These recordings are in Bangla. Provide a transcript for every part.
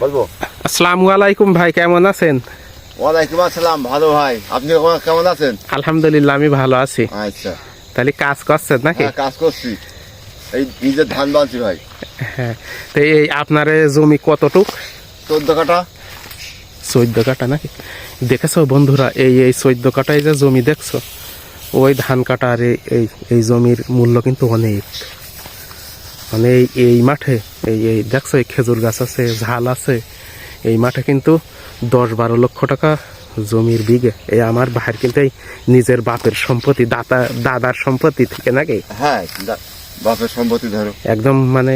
বলব? আসসালামু আলাইকুম ভাই কেমন আছেন? ওয়ালাইকুম আসসালাম ভালো ভাই। আপনি কেমন- আছেন? আলহামদুলিল্লাহ আমি ভালো আছি। আচ্ছা। তাহলে কাজ করছেন নাকি? হ্যাঁ কাজ করছি। এই নিজের ধান বানছি ভাই। হ্যাঁ তো এই আপনার জমি কতটুক? চোদ্দ কাটা চোদ্দ কাটা নাকি? দেখেছ বন্ধুরা এই এই চোদ্দ কাটায় যে জমি দেখছ ওই ধান কাটা আর এই- এই জমির মূল্য কিন্তু অনেক। মানে এই মাঠে এই এই দেখছ এই খেজুর গাছ আছে ঝাল আছে। এই মাঠে কিন্তু দশ বারো লক্ষ টাকা জমির বিঘে। এই আমার ভাইয়ের কিন্তু এই নিজের বাপের সম্পত্তি দাতা দাদার সম্পত্তি থেকে নাকি? হ্যাঁ বাপের সম্পত্তি ধরো। একদম মানে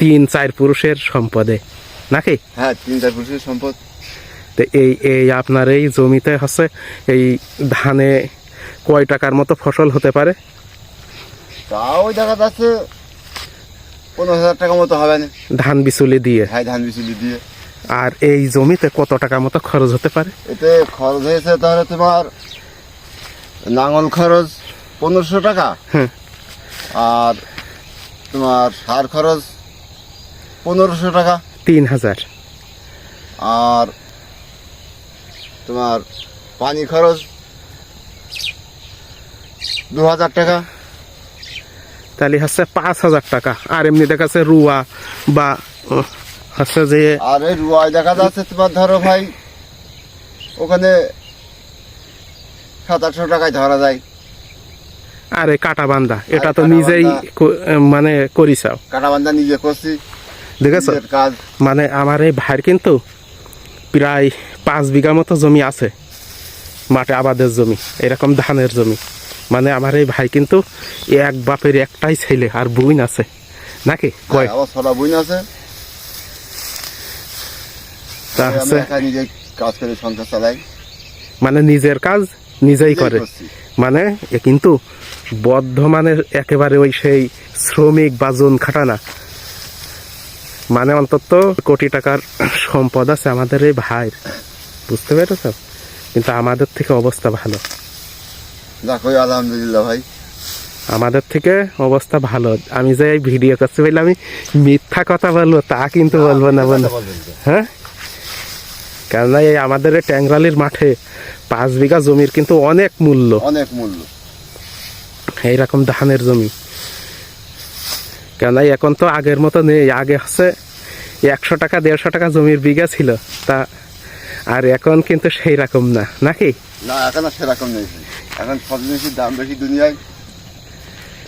তিন চার পুরুষের সম্পদে। নাকি? হ্যাঁ তিন চার পুরুষের সম্পদ। তো এই এই আপনার এই জমিতে হচ্ছে এই ধানে কয় টাকার মতো ফসল হতে পারে? তাও দেখা যাচ্ছে পনেরো হাজার টাকা মতো হবে না। ধান বিচুলি দিয়ে? হ্যাঁ ধান বিচুলি দিয়ে। আর এই জমিতে কত টাকা মতো খরচ হতে পারে? এতে খরচ হয়েছে তাহলে তোমার নাঙল খরচ পনেরোশো টাকা। আর তোমার সার খরচ পনেরোশো টাকা। তিন হাজার। আর তোমার পানি খরচ দু হাজার টাকা। তাহলে হচ্ছে পাঁচ হাজার টাকা। আর এমনি দেখাচ্ছে রুয়া বা হচ্ছে যে আর রুয়ায় দেখা যাচ্ছে তোমার ধরো ভাই ওখানে সাত আটশো টাকায় ধরা যায়। আরে কাটা বান্দা এটা তো নিজেই মানে করিসাও কাটাবান্ধা নিজে করছি দেখেছ? মানে আমার এই ভাইয়ের কিন্তু প্রায় পাঁচ বিঘা মতো জমি আছে মাঠে আবাদের জমি এরকম ধানের জমি। মানে আমার এই ভাই কিন্তু এক বাপের একটাই ছেলে আর বুইন আছে। নাকি? কয়? হ্যাঁ, ছড়া বইন আছে। তা একা নিজে কাজ করে সংসার চালাই। মানে নিজের কাজ নিজেই নিজেই করে। মানে এ কিন্তু বর্ধমানের একেবারে ওই সেই শ্রমিক বা জোন খাটানা মানে অন্তত কোটি টাকার সম্পদ আছে আমাদের এই ভাইয়ের। বুঝতে পেরেছ? কিন্তু আমাদের থেকে অবস্থা ভালো। দেখো আলহামদুলিল্লাহ ভাই। আমাদের থেকে অবস্থা ভালো। আমি যে এই ভিডিও করতে পারলে আমি মিথ্যা কথা বলব তা কিন্তু বলব না বন্ধু। হ্যাঁ? কেননা এই আমাদের এই ট্যাংরালির মাঠে পাঁচ বিঘা জমির কিন্তু অনেক মূল্য। অনেক মূল্য। এইরকম ধানের জমি। কেননা এখন তো আগের মতো নেই। আগে হচ্ছে একশো টাকা দেড়শো টাকা জমির বিঘা ছিল। তা আর এখন কিন্তু সেই রকম না। নাকি? না এখন সেরকম নেই। এখন সব জিনিসের দাম বেশি দুনিয়ায়।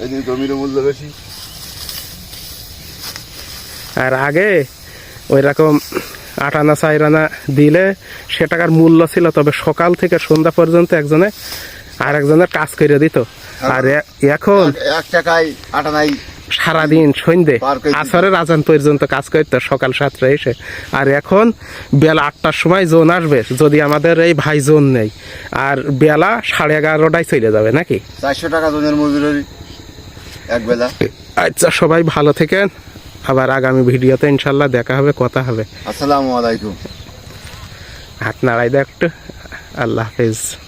এই জন্য জমিরও মূল্য বেশি। আর আগে ওই রকম আটানা চাইরানা দিলে সে টাকার মূল্য ছিল তবে সকাল থেকে সন্ধ্যা পর্যন্ত একজনে আর একজনের কাজ করে দিত। আর এখন এক- টাকায় আটা নাই সারাদিন সন্ধে পার আসরের আজান পর্যন্ত কাজ করতো সকাল সাতটায় এসে। আর এখন বেলা আটটার সময় জোন আসবে যদি আমাদের এই ভাই জোন নেই। আর বেলা সাড়ে এগারোটায় চলে যাবে নাকি? চারশো টাকা জনের মজুরি এক বেলা। আচ্ছা সবাই ভালো থেকেন। আবার আগামী ভিডিওতে ইনশাল্লাহ দেখা হবে কথা হবে। আসসালামু আলাইকুম। হাত নাড়াই দেয় একটু। আল্লাহ হাফিজ।